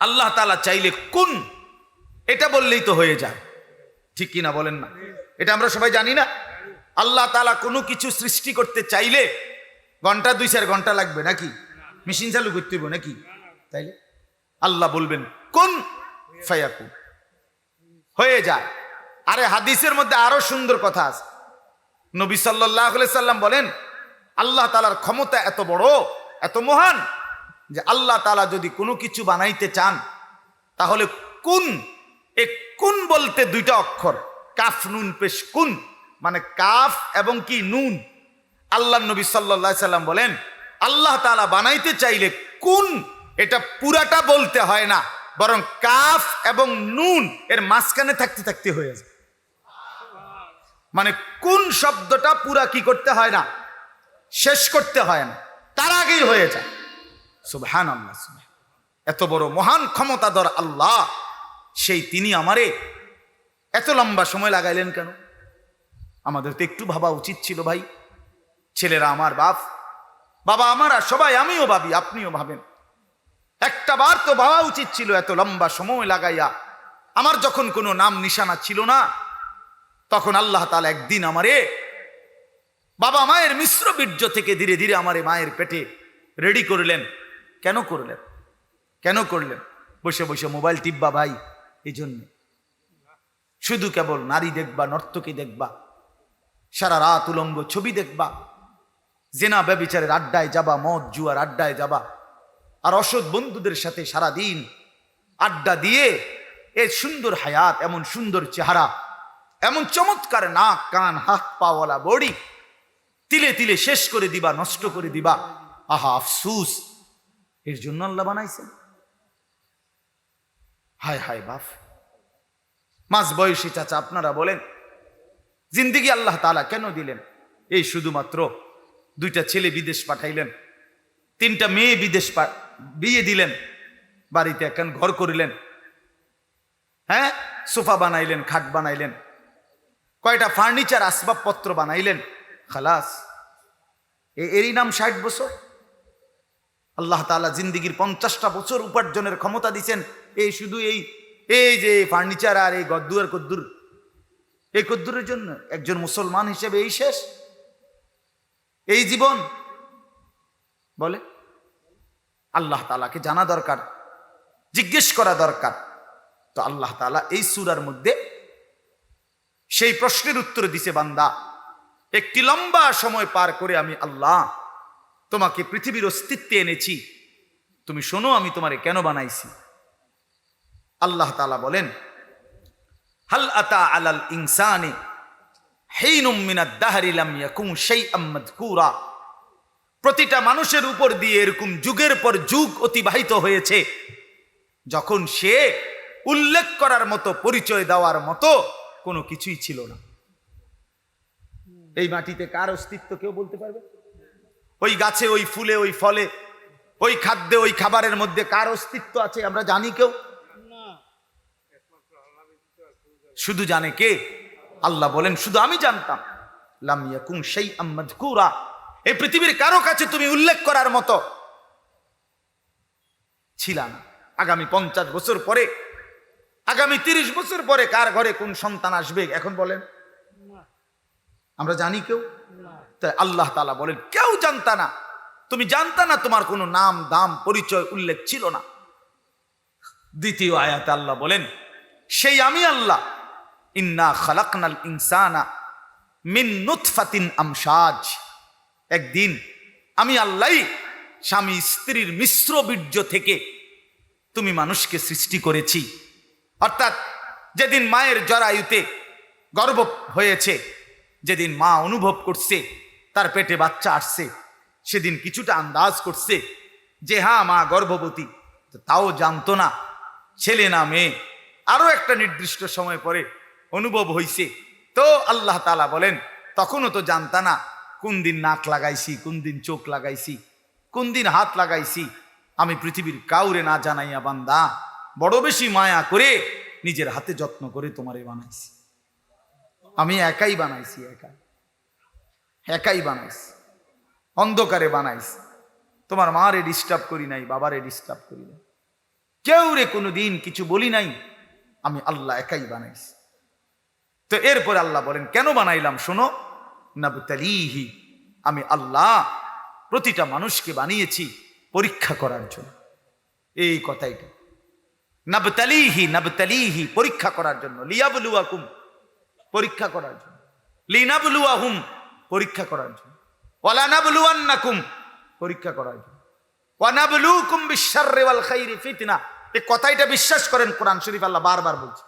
আল্লাহ তালা চাইলে কোন? এটা বললেই তো হয়ে যায়। ঠিক কিনা বলেন না? এটা আমরা সবাই জানি না। আল্লাহ তালা কোনো কিছু সৃষ্টি করতে চাইলে ঘণ্টা দুই চার ঘণ্টা লাগবে নাকি? মেশিন চালু করতে হইব নাকি? তাইলে আল্লাহ বলবেন, কোন ফায়াকু হয়ে যায়। আরে হাদিসের মধ্যে আরও সুন্দর কথা আছে। নবী সাল্লাহ সাল্লাম বলেন, আল্লাহ তালার ক্ষমতা এত বড়, এত মহান যে আল্লাহ তালা যদি কোনো কিছু বানাইতে চান, তাহলে কোন, এ কোন বলতে দুইটা অক্ষর। কাফ, নুন, পেশ, কুন মানে কাফ এবং কি, নুন। আল্লাহ নবী সাল্লা সাল্লাম বলেন, আল্লাহ তালা বানাইতে চাইলে কোন, এটা পুরাটা বলতে হয় না, বরং কাফ এবং নুন, এর মাঝখানে থাকতে থাকতে হয়ে যায়। মানে কোন শব্দটা পুরা কি করতে হয় না, শেষ করতে হয় না, তার আগেই হয়ে যায়। সুবহান এত বড় মহান ক্ষমতাধর আল্লাহ, সেই তিনি আমারে এত লম্বা সময় লাগাইলেন কেন? আমাদের তো একটু ভাবা উচিত ছিল ভাই। ছেলেরা আমার বাপ, বাবা আমার আর সবাই আমিও ভাবি, আপনিও ভাবেন। একটা বার তো ভাবা উচিত ছিল এত লম্বা সময় লাগাইয়া। আমার যখন কোনো নাম নিশানা ছিল না, তখন আল্লাহ তালা একদিন আমারে বাবা মায়ের মিশ্র বীর্য থেকে ধীরে ধীরে আমারে মায়ের পেটে রেডি করলেন। কেন করলেন? কেন করলেন? বসে বসে মোবাইল টিপবা ভাই এই জন্য শুধু কেবল নারী দেখবা, নর্তকী দেখবা, সারা রাত উলঙ্গ ছবি দেখবা, জেনা ব্যবিচারের আড্ডায় যাবা, মদ জুয়ার আড্ডায় যাবা, আর অসৎ বন্ধুদের সাথে সারা দিন আড্ডা দিয়ে এ সুন্দর হায়াত, এমন সুন্দর চেহারা, এমন চমৎকার নাক, কান, হাত, পাওয়ালা, বডি, তিলে তিলে শেষ করে দিবা, নষ্ট করে দিবা। আহা, আফসুস। এর জন্য আল্লাহ বানাইছেন। হায় হায়, বাপ। মাঝ বয়সী চাচা, আপনারা বলেন, জিন্দিগি আল্লাহ তালা কেন দিলেন? এই শুধুমাত্র দুইটা ছেলে বিদেশ পাঠাইলেন, তিনটা মেয়ে বিদেশ বিয়ে দিলেন, বাড়িতে এখন ঘর করিলেন হ্যাঁ? সোফা বানাইলেন, খাট বানাইলেন, কয়টা ফার্নিচার, আসবাবপত্র বানাইলেন, খালাস। এরই নাম ষাট বছর? আল্লাহ তাআলা জিন্দিগির পঞ্চাশটা বছর উপার্জনের ক্ষমতা দিচ্ছেন এই শুধু এই এই যে ফার্নিচার আর এই গদ্দুর আর কদ্দুর। এই কদ্দুরের জন্য একজন মুসলমান হিসেবে এই শেষ। এই জীবন, বলে, আল্লাহ তালাকে জানা দরকার, জিজ্ঞেস করা দরকার। তো আল্লাহ তালা এই সুরার মধ্যে সেই প্রশ্নের উত্তর দিছে, বান্দা। একটি লম্বা সময় পার করে আমি আল্লাহ তোমাকে পৃথিবীর অস্তিত্বে এনেছি। তুমি শোনো, আমি তোমারে কেন বানাইছি? আল্লাহ তালা বলেন, হাল আতা আলাল ইনসানে প্রতিটা মানুষের উপর দিয়ে এরকম যুগের পর যুগ অতিবাহিত হয়েছে। যখন সে উল্লেখ করার মতো, পরিচয় দেওয়ার মতো, কোনো কিছুই ছিল না। এই মাটিতে কার অস্তিত্ব, কেউ বলতে পারবে? ওই গাছে, ওই ফুলে, ওই ফলে, ওই খাদ্যে, ওই খাবারের মধ্যে কার অস্তিত্ব আছে আমরা জানি কেউ? শুধু জানে কে? আল্লাহ বলেন, শুধু আমি জানতাম। লাম ইয়াকুম শাইআম মাযকুরা। এই পৃথিবীর কারও কাছে তুমি উল্লেখ করার মতো ছিল না। আগামী পঞ্চাশ বছর পরে, আগামী তিরিশ বছর পরে কার ঘরে কোন সন্তান আসবে? এখন বলেন। আমরা জানি কেউ? তাই আল্লাহ তালা বলেন, কেউ জানতা না। তুমি জানতা না তোমার কোনো নাম, দাম, পরিচয়, উল্লেখ ছিল না। দ্বিতীয় আয়াতে আল্লাহ বলেন, সেই আমি আল্লাহ। ইন্না খালাকনাল ইনসানা মিন নুতফাতিন আমসাজ একদিন আমি আল্লাহ, স্বামী স্ত্রীর মিশ্র বীর্য থেকে তুমি মানুষকে সৃষ্টি করেছি। অর্থাৎ যেদিন মায়ের জরায়ুতে গর্ব হয়েছে যেদিন মা অনুভব করছে, তার পেটে বাচ্চা আসছে, সেদিন কিছুটা আন্দাজ করছে যে হ্যাঁ মা গর্ভবতী। তাও জানতো না, ছেলে না মেয়ে আরও একটা নির্দিষ্ট সময় পরে অনুভব হইছে। তো আল্লাহ তালা বলেন, তখনও তো জানতা না কোন দিন নাক লাগাইছি, কোন দিন চোখ লাগাইছি, কোন দিন হাত লাগাইছি। আমি পৃথিবীর কাউরে না জানাইয়া বান্দা, বড় বেশি মায়া করে নিজের হাতে যত্ন করে তোমারে বানাইছি। আমি একাই বানাইছি একা একাই বানাইছি। অন্ধকারে বানাইছি। তোমার মারে ডিস্টার্ব করি নাই, বাবারে ডিস্টার্ব করি নাই। কেউ রে কোনো দিন কিছু বলি নাই, আমি আল্লাহ একাই বানাইছি। তো এরপরে আল্লাহ বলেন, কেন বানাইলাম? শোনো, নাবতালিহি। আমি আল্লাহ প্রতিটা মানুষকে বানিয়েছি পরীক্ষা করার জন্য। এই কথাইটা নাবতালিহি নাবতালিহি, পরীক্ষা করার জন্য। লিয়াবলুয়াকুম পরীক্ষা করার জন্য। লিনাবলুয়াহুম, পরীক্ষা করার জন্য। ওয়ালানাবলুয়ান্নাকুম, পরীক্ষা করার জন্য। ওয়ানাবলুকুম বিশাররি ওয়াল খাইরি ফিতনা। এই কথাইটা বিশ্বাস করেন কোরআন শরীফ আল্লাহ বারবার বলছে।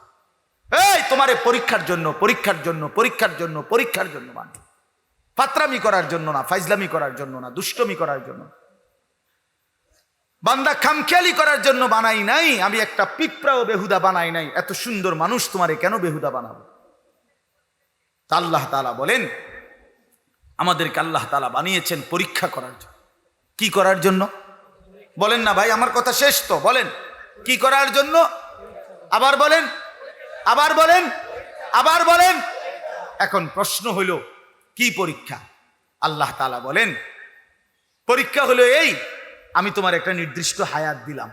এই তোমারে পরীক্ষার জন্য পরীক্ষার জন্য পরীক্ষার জন্য পরীক্ষার জন্য মানে। ফাত্রামি করার জন্য না, ফাইজলামি করার জন্য না, দুষ্টমি করার জন্য বান্দা খামখেয়ালি করার জন্য বানাই নাই, আমি একটা পিঁপড়াও বেহুদা বানাই নাই। এত সুন্দর মানুষ তোমারে কেন বেহুদা বানাবো? তা আল্লাহ তালা বলেন, আমাদেরকে আল্লাহ তালা বানিয়েছেন পরীক্ষা করার জন্য। কি করার জন্য? বলেন না ভাই, আমার কথা শেষ তো, বলেন। কি করার জন্য? আবার বলেন আবার বলেন আবার বলেন। এখন প্রশ্ন হইল, কি পরীক্ষা? আল্লাহ তালা বলেন, পরীক্ষা হলো এই, আমি তোমার একটা নির্দিষ্ট হায়াত দিলাম।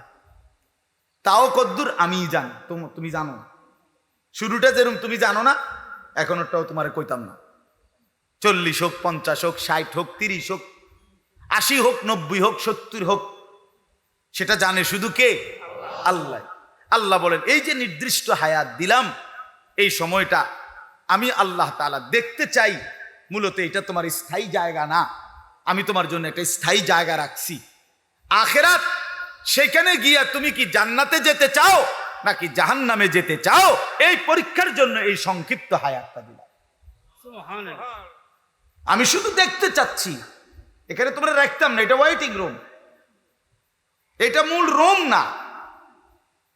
তাও কদ্দুর আমি জানি, তুমি জানো শুরুটা যেরকম তুমি জানো না এখনটাও তোমার কইতাম না। চল্লিশ হোক, পঞ্চাশ হোক, ষাট হোক, তিরিশ হোক, আশি হোক, নব্বই হোক, সত্তর হোক, সেটা জানে শুধু কে? আল্লাহ। আল্লাহ বলেন, এই যে নির্দিষ্ট হায়াত দিলাম, এই সময়টা আমি আল্লাহ তাআলা দেখতে চাই, মূলত এটা তোমার স্থায়ী জায়গা না। আমি তোমার জন্য একটা স্থায়ী জায়গা রাখছি। আখেরাত সেখানে গিয়া তুমি কি জান্নাতে যেতে চাও? নাকি জাহান নামে যেতে চাও? এই পরীক্ষার জন্য এই সংক্ষিপ্ত হায়াতটা দিলাম। আমি শুধু দেখতে চাচ্ছি। এখানে তোমরা রাখতাম না এটা ওয়াইটিং রুম এটা মূল রুম না।